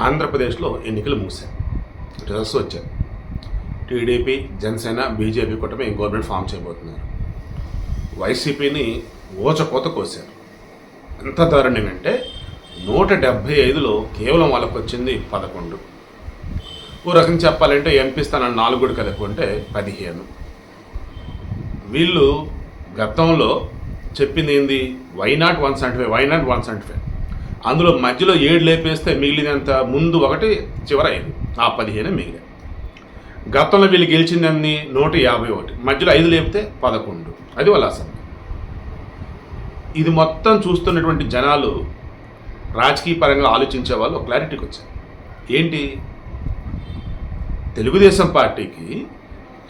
ఆంధ్రప్రదేశ్లో ఎన్నికలు ముగిశాయి. రిజల్ట్స్ వచ్చాయి. టీడీపీ జనసేన బీజేపీ కూటమి గవర్నమెంట్ ఫామ్ చేయబోతున్నారు. వైసీపీని ఓచకోత కోశారు. ఎంత దారుణంగా అంటే నూట డెబ్భై ఐదులో కేవలం వాళ్ళకు వచ్చింది పదకొండు. ఓ రకం చెప్పాలంటే ఎంపీ స్థానాలు నాలుగు కూడా కలుపుకుంటే పదిహేను. వీళ్ళు గతంలో చెప్పింది ఏంది? Why not one seventy five why not one seventy five అందులో మధ్యలో ఏడు లేపేస్తే మిగిలినంత ముందు ఒకటి చివర ఆ పదిహేను మిగిలే గతంలో వీళ్ళు గెలిచిందని నూట యాభై ఒకటి. మధ్యలో ఐదు లేపితే పదకొండు. అది వాళ్ళ అసలు ఇది మొత్తం చూస్తున్నటువంటి జనాలు రాజకీయ పరంగా ఆలోచించే వాళ్ళు ఒక క్లారిటీకి వచ్చారు. ఏంటి? తెలుగుదేశం పార్టీకి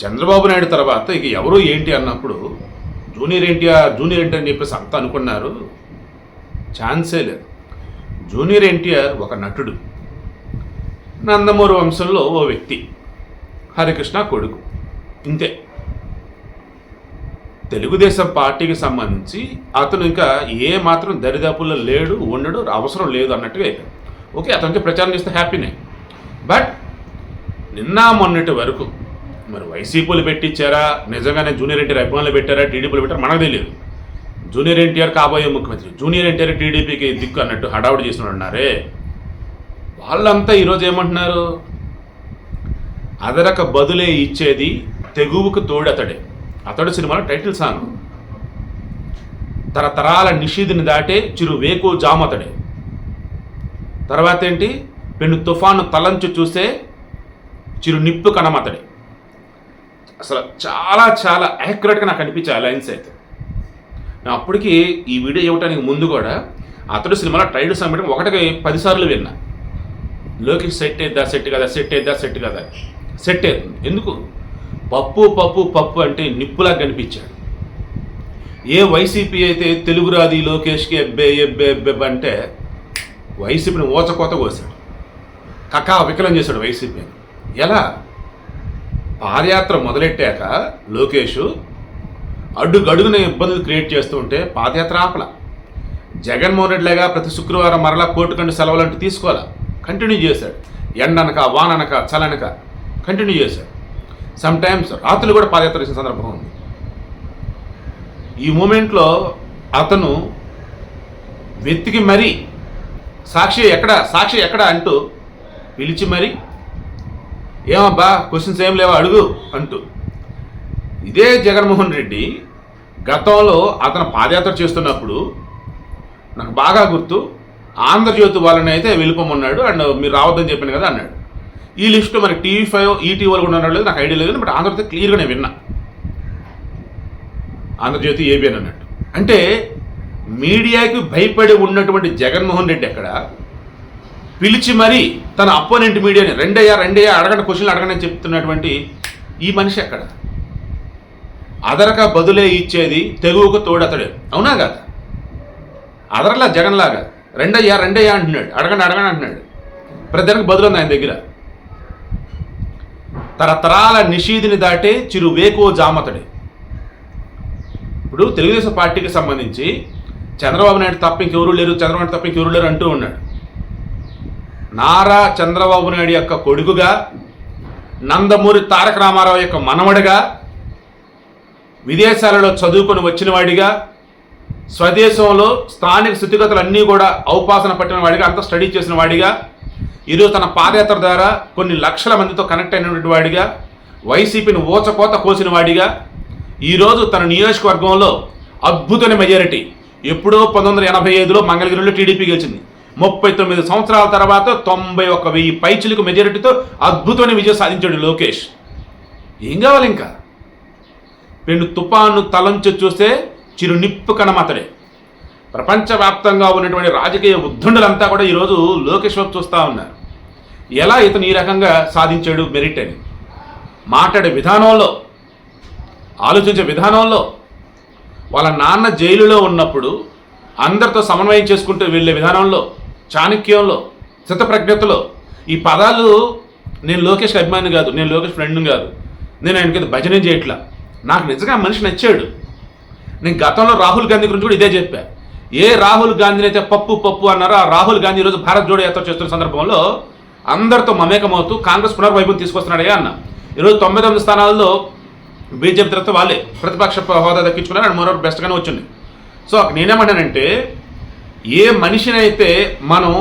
చంద్రబాబు నాయుడు తర్వాత ఇక ఎవరు ఏంటి అన్నప్పుడు జూనియర్ ఎన్టీఆర్ జూనియర్ ఎన్టీఆర్ అని చెప్పేసి అంతా అనుకున్నారు. ఛాన్సే లేదు. జూనియర్ ఎన్టీఆర్ ఒక నటుడు. నందమూరి వంశంలో ఓ వ్యక్తి. హరికృష్ణ కొడుకు. ఇంతే. తెలుగుదేశం పార్టీకి సంబంధించి అతను ఇంకా ఏ మాత్రం దరిదాపుల్లో లేడు ఉండడు అవసరం లేదు అన్నట్టుగా అయిపోయింది ఓకే అతనికి ప్రచారం చేస్తే హ్యాపీనే. బట్ నిన్న మొన్నటి వరకు మరి వైసీపీలు పెట్టించారా నిజంగానే జూనియర్ ఎన్టీఆర్ అభిమానులు పెట్టారా? టీడీపీలు పెట్టారా? మనకు తెలియదు. జూనియర్ ఎన్టీఆర్ కాబోయే ముఖ్యమంత్రి. జూనియర్ ఎన్టీఆర్ టీడీపీకి దిక్కు అన్నట్టు హడావుడి చేసిన ఉన్నారే వాళ్ళంతా ఈరోజు ఏమంటున్నారు? అదరక బదులే ఇచ్చేది తెగువుకు తోడతడే అతడు. సినిమాలో టైటిల్ సాంగ్. తరతరాల నిషీధిని దాటే చిరు వేకు జామతడే తర్వాత ఏంటి పెను తుఫాను తలంచు చూసే చిరు నిప్పు కనమతడే అసలు చాలా చాలా యాక్యురేట్గా నాకు అనిపించే లైన్స్ అయితే. అప్పటికి ఈ వీడియో ఇవ్వడానికి ముందు కూడా అతడు సినిమాలో టైటిల్ సాంగ్ ఒకటికి పదిసార్లు విన్నా. లోకేష్ సెట్ అయిద్దా సెట్ కదా సెట్ అయిద్దా సెట్ కదా? సెట్ అవుతుంది. ఎందుకు? పప్పు పప్పు పప్పు అంటే నిప్పులా కనిపించాడు. ఏ వైసీపీ అయితే తెలుగు రాది లోకేష్కి ఎబ్బే ఎబ్బే ఎబ్బె అంటే వైసీపీని ఓచకోత కోసాడు. కకా వికలం చేశాడు వైసీపీని. ఎలా? పాదయాత్ర మొదలెట్టాక లోకేష్ అడ్డుగడుగున ఇబ్బందులు క్రియేట్ చేస్తూ ఉంటే పాదయాత్ర ఆపల. జగన్మోహన్ రెడ్డి లాగా ప్రతి శుక్రవారం మరలా కోర్టు కంటే సెలవులు అంటూ తీసుకోవాలా? కంటిన్యూ చేశాడు. ఎండనక వాననక చలనక కంటిన్యూ చేశాడు. సమ్ టైమ్స్ రాత్రులు కూడా పాదయాత్ర చేసిన సందర్భం ఉంది. ఈ మూమెంట్లో అతను వెతికి మరీ సాక్షి ఎక్కడ సాక్షి ఎక్కడ అంటూ పిలిచి మరి ఏమబ్బా క్వశ్చన్స్ ఏం లేవా అడుగు అంటూ ఇదే జగన్మోహన్ రెడ్డి గతంలో అతను పాదయాత్ర చేస్తున్నప్పుడు నాకు బాగా గుర్తు. ఆంధ్రజ్యోతి వాళ్ళని అయితే వెళ్ళిపోమన్నాడు అండ్ మీరు రావద్దని చెప్పాను కదా అన్నాడు. ఈ లిస్ట్ మరి టీవీ ఫైవ్ ఈటీవీ వాళ్ళు కూడా లేదు నాకు ఐడియా లేదు బట్ ఆంధ్రజ్యోతి క్లియర్గా నేను విన్నా. ఆంధ్రజ్యోతి ఏబిఎన్ అన్నట్టు అంటే మీడియాకి భయపడి ఉన్నటువంటి జగన్మోహన్ రెడ్డి అక్కడ పిలిచి మరీ తన అపోనెంట్ మీడియాని రెండయ్యా రెండయ్యా అడగండి క్వశ్చన్లు అడగండి అని చెప్తున్నటువంటి ఈ మనిషి అక్కడ అదరక బదులే ఇచ్చేది తెగువకు తోడతడే అవునా కాదా? అదరలా జగన్లాగా. రెండయ్యా రెండయ్యా అంటున్నాడు. అడగండి అడగండి అంటున్నాడు. ప్రతిదానికి బదులు ఉంది ఆయన దగ్గర. తరతరాల నిషీధిని దాటే చిరు వేకో జామతడే. ఇప్పుడు తెలుగుదేశం పార్టీకి సంబంధించి చంద్రబాబు నాయుడు తప్ప ఇంకెవరు లేరు చంద్రబాబు నాయుడు తప్ప ఇంకెవరు లేరు అంటూ ఉన్నాడు. నారా చంద్రబాబు నాయుడు యొక్క కొడుకుగా నందమూరి తారక రామారావు యొక్క మనవడిగా విదేశాలలో చదువుకొని వచ్చిన వాడిగా స్వదేశంలో స్థానిక స్థితిగతులు అన్నీ కూడా ఔపాసన పట్టిన వాడిగా అంతా స్టడీ చేసిన వాడిగా ఈరోజు తన పాదయాత్ర ద్వారా కొన్ని లక్షల మందితో కనెక్ట్ అయినటువంటి వాడిగా వైసీపీని ఊచకోత కోసిన వాడిగా ఈరోజు తన నియోజకవర్గంలో అద్భుతమైన మెజారిటీ ఎప్పుడో పంతొమ్మిది వందల ఎనభై ఐదులో మంగళగిరిలో టీడీపీ గెలిచింది. ముప్పై తొమ్మిది సంవత్సరాల తర్వాత తొంభై ఒక వెయ్యి పైచిలకు మెజారిటీతో అద్భుతమైన విజయం సాధించాడు లోకేష్. ఏం కావాలి ఇంకా? పెను తుపాను తలంచి చూస్తే చిరునిప్పు కనమతడే. ప్రపంచవ్యాప్తంగా ఉన్నటువంటి రాజకీయ ఉద్దండులంతా కూడా ఈరోజు లోకేష్ వైపు చూస్తూ ఉన్నారు. ఎలా ఇతను ఈ రకంగా సాధించాడు మెరిట్ అని? మాట్లాడే విధానంలో ఆలోచించే విధానంలో వాళ్ళ నాన్న జైలులో ఉన్నప్పుడు అందరితో సమన్వయం చేసుకుంటూ వెళ్ళే విధానంలో చాణక్యంలో చిత్తప్రజ్ఞతలో ఈ పదాలు నేను లోకేష్ అభిమాని కాదు నేను లోకేష్ ఫ్రెండ్ కాదు నేను ఆయనకి భజన చేయట్లా. నాకు నిజంగా మనిషి నచ్చాడు. నేను గతంలో రాహుల్ గాంధీ గురించి కూడా ఇదే చెప్పా. ఏ రాహుల్ గాంధీని అయితే పప్పు పప్పు అన్నారో ఆ రాహుల్ గాంధీ ఈరోజు భారత్ జోడో యాత్ర చేస్తున్న సందర్భంలో అందరితో మమేకమవుతూ కాంగ్రెస్ పునర్వైభవం తీసుకొస్తున్నాడే అన్న. ఈరోజు తొంభై తొమ్మిది స్థానాల్లో బీజేపీ తర్వాత వాళ్ళే ప్రతిపక్ష హోదా దక్కించుకున్నారు అండ్ మరో బెస్ట్గానే వచ్చింది. సో నేనేమంటానంటే ఏ మనిషినైతే మనం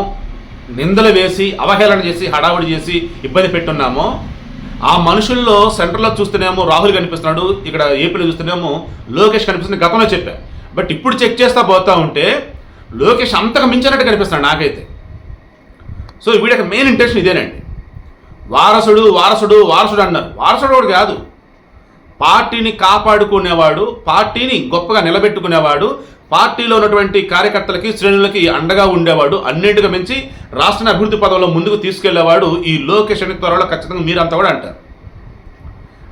నిందలు వేసి అవహేళన చేసి హడావుడి చేసి ఇబ్బంది పెట్టున్నామో ఆ మనుషుల్లో సెంటర్లో చూస్తేనేమో రాహుల్ కనిపిస్తున్నాడు ఇక్కడ ఏపీలో చూస్తేనేమో లోకేష్ కనిపిస్తుంది గతంలో చెప్పా. బట్ ఇప్పుడు చెక్ చేస్తా పోతా ఉంటే లోకేష్ అంతకు మించినట్టు కనిపిస్తున్నాడు నాకైతే. సో వీడికి మెయిన్ ఇంటెన్షన్ ఇదేనండి. వారసుడు వారసుడు వారసుడు అన్నారు. వారసుడు వాడు కాదు. పార్టీని కాపాడుకునేవాడు పార్టీని గొప్పగా నిలబెట్టుకునేవాడు పార్టీలో ఉన్నటువంటి కార్యకర్తలకి శ్రేణులకి అండగా ఉండేవాడు. అన్నింటిగా మించి రాష్ట్రాన్ని అభివృద్ధి పదంలో ముందుకు తీసుకెళ్ళేవాడు ఈ లోకేష్ అని త్వరలో ఖచ్చితంగా మీరంతా కూడా అంటారు.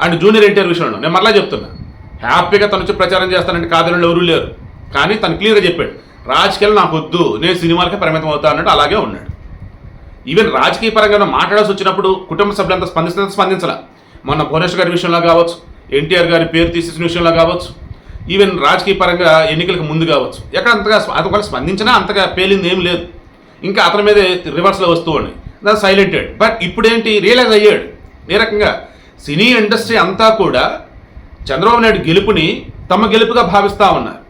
అండ్ జూనియర్ ఎన్టీఆర్ విషయంలో నేను మరలా చెప్తున్నా. హ్యాపీగా తన వచ్చి ప్రచారం చేస్తానంటే కాదనలో ఎవరూ లేరు. కానీ తను క్లియర్గా చెప్పాడు రాజకీయాలు నాకు వద్దు నేను సినిమాలకే పరిమితం అవుతా అన్నట్టు అలాగే ఉన్నాడు. ఈవెన్ రాజకీయ పరంగా మాట్లాడాల్సి వచ్చినప్పుడు కుటుంబ సభ్యులంతా స్పందిస్తున్న స్పందించాల. మొన్న భువనేశ్వర్ గారి విషయంలో కావచ్చు ఎన్టీఆర్ గారి పేరు తీసేసిన విషయంలో కావచ్చు ఈవెన్ రాజకీయ పరంగా ఎన్నికలకు ముందు కావచ్చు. ఎక్కడ అంతగా అతను స్పందించినా అంతగా పేలింది ఏం లేదు. ఇంకా అతని మీదే రివర్స్లో వస్తూ అని దాని సైలెంటెడ్ బట్ ఇప్పుడేంటి? రియలైజ్ అయ్యాడు. ఏ రకంగా? సినీ ఇండస్ట్రీ అంతా కూడా చంద్రబాబు నాయుడు గెలుపుని తమ గెలుపుగా భావిస్తూ ఉన్నారు.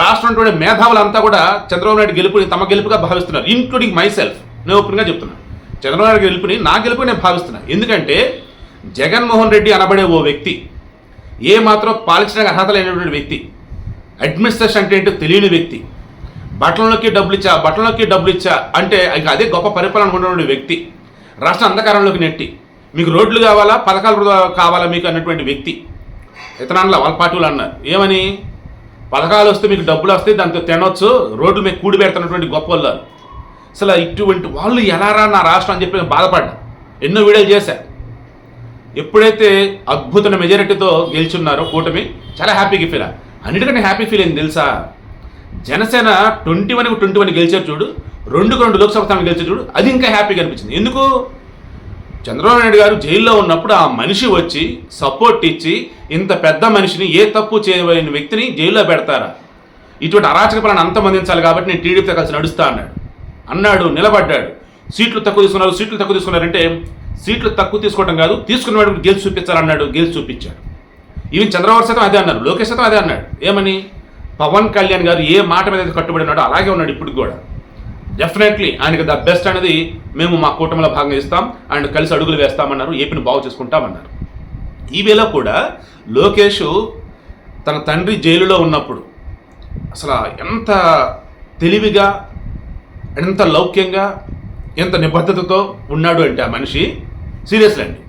రాష్ట్రంలో మేధావులంతా కూడా చంద్రబాబు నాయుడు గెలుపుని తమ గెలుపుగా భావిస్తున్నారు. ఇంక్లూడింగ్ మై సెల్ఫ్ నేను ఓపెన్గా చెప్తున్నాను చంద్రబాబు నాయుడు గెలుపుని నా గెలుపుగా నేను భావిస్తున్నాను ఎందుకంటే జగన్మోహన్ రెడ్డి అనబడే ఓ వ్యక్తి ఏ మాత్రం పాలించడానికి అర్హత లేనటువంటి వ్యక్తి అడ్మినిస్ట్రేషన్ అంటే ఏంటో తెలియని వ్యక్తి బట్టలలోకి డబ్బులు ఇచ్చా బట్టలలోకి డబ్బులు ఇచ్చా అంటే ఇక అదే గొప్ప పరిపాలన ఉన్నటువంటి వ్యక్తి రాష్ట్ర అంధకారంలోకి నెట్టి మీకు రోడ్లు కావాలా పథకాలు కావాలా మీకు అన్నటువంటి వ్యక్తి. ఇతనాల్లో వాళ్ళ పార్టీలు అన్నారు ఏమని? పథకాలు వస్తే మీకు డబ్బులు వస్తాయి దాంతో తినొచ్చు రోడ్లు మీకు కూడి పెడుతున్నటువంటి గొప్ప వాళ్ళు. అసలు ఇటువంటి వాళ్ళు ఎలారా నా రాష్ట్రం అని చెప్పి బాధపడ్డా. ఎన్నో వీడియోలు చేశారు ఎప్పుడైతే అద్భుతమైన మెజారిటీతో గెలుచున్నారో కూటమి చాలా హ్యాపీగా ఫీల్ అన్నిటికంటే హ్యాపీ ఫీల్ అయింది తెలుసా? Janasena twenty one twenty one గెలిచారు చూడు రెండుకు రెండు లోక్సభ స్థానం గెలిచారు చూడు అది ఇంకా హ్యాపీగా అనిపించింది. ఎందుకు? చంద్రబాబు నాయుడు గారు జైల్లో ఉన్నప్పుడు ఆ మనిషి వచ్చి సపోర్ట్ ఇచ్చి ఇంత పెద్ద మనిషిని ఏ తప్పు చేయలేని వ్యక్తిని జైల్లో పెడతారా? ఇటువంటి అరాచక పాలన అంతమందించాలి కాబట్టి నేను టీడీపీతో కలిసి నడుస్తా అన్నాడు. అన్నాడు నిలబడ్డాడు. సీట్లు తక్కువ తీసుకున్నారు సీట్లు తక్కువ తీసుకున్నారంటే సీట్లు తక్కువ తీసుకోవడం కాదు తీసుకున్న వాడు గెలిచి చూపించాలన్నాడు గెలిచి చూపించాడు. ఈవెన్ చంద్రబాబు శాతం అదే అన్నారు లోకేష్ శాతం అదే అన్నాడు. ఏమని? పవన్ కళ్యాణ్ గారు ఏ మాట మీద అయితే కట్టుబడి ఉన్నాడో అలాగే ఉన్నాడు ఇప్పుడు కూడా. డెఫినెట్లీ ఆయనకి ద బెస్ట్ అనేది మేము మా కూటమిలో భాగంగా ఇస్తాం అండ్ కలిసి అడుగులు వేస్తామన్నారు ఏపీని బాగు చేసుకుంటామన్నారు. ఈ వేళ కూడా లోకేష్ తన తండ్రి జైలులో ఉన్నప్పుడు అసలు ఎంత తెలివిగా ఎంత లౌక్యంగా ఎంత నిబద్ధతతో ఉన్నాడు అంటే ఆ మనిషి సీరియస్లీ అండి.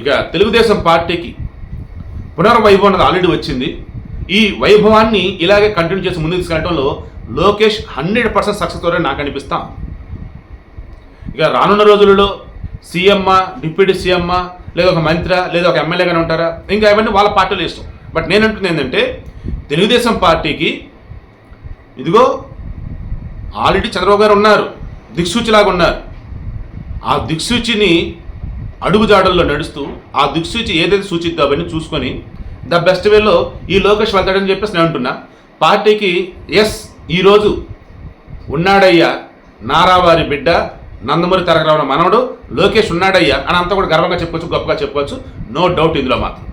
ఇక తెలుగుదేశం పార్టీకి పునర్వైభవం అనేది ఆల్రెడీ వచ్చింది. ఈ వైభవాన్ని ఇలాగే కంటిన్యూ చేసి ముందుకు తీసుకెళ్ళడంలో లోకేష్ హండ్రెడ్ పర్సెంట్ సక్సెస్ అవుతారని నాకు అనిపిస్తాం ఇక రానున్న రోజులలో సీఎమ్మ డిప్యూటీ సీఎమ్మ లేదా ఒక మంత్రి లేదా ఒక ఎమ్మెల్యేగానే ఉంటారా? ఇంకా ఇవన్నీ వాళ్ళ పార్టీలు ఇష్టం. బట్ నేను అంటుంది ఏంటంటే తెలుగుదేశం పార్టీకి ఇదిగో ఆల్రెడీ చంద్రబాబు గారు ఉన్నారు. దిక్సూచిలాగా ఉన్నారు. ఆ దిక్సూచిని అడుగుజాడల్లో నడుస్తూ ఆ దిక్సూచి ఏదైతే సూచిద్దో అవన్నీ చూసుకొని ద బెస్ట్ వేలో ఈ లోకేష్ వెళ్తాడని చెప్పేసి నేను అంటున్నా పార్టీకి ఎస్ ఈరోజు ఉన్నాడయ్యా నారావారి బిడ్డ నందమూరి తరగరావున మనవడు లోకేష్ ఉన్నాడయ్యా అని అంతా కూడా గర్వంగా చెప్పుకోవచ్చు గొప్పగా చెప్పుకోవచ్చు నో డౌట్ ఇందులో మాత్రం.